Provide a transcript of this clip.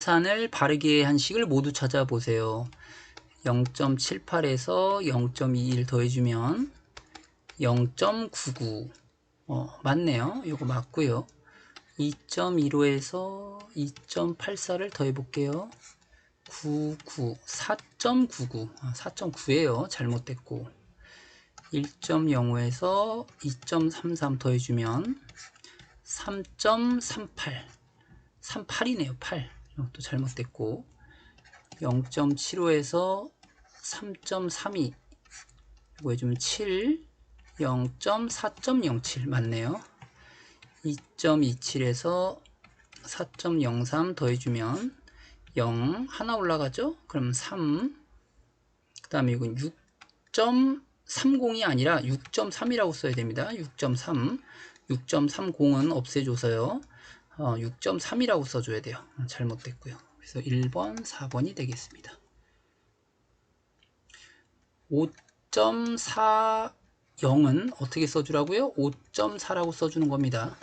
산을 바르게 한 식을 모두 찾아보세요. 0.78에서 0.21 더해주면 0.99 어, 맞네요. 이거 맞고요. 2.15에서 2.84를 더해볼게요. 99, 4.99, 4.9에요. 잘못됐고 1.05에서 2.33 더해주면 3.38, 38이네요. 8. 이것도 잘못됐고. 0.75에서 3.32 이거 해주면 7 0.4.07 맞네요. 2.27에서 4.03 더해주면 0 하나 올라가죠? 그럼 3그 다음에 이건 6.30이 아니라 6.3이라고 써야 됩니다. 6.3 6.30은 없애줘서요 어, 6.3이라고 써줘야 돼요. 어, 잘못됐고요. 그래서 1번, 4번이 되겠습니다. 5.40은 어떻게 써주라고요? 5.4라고 써주는 겁니다.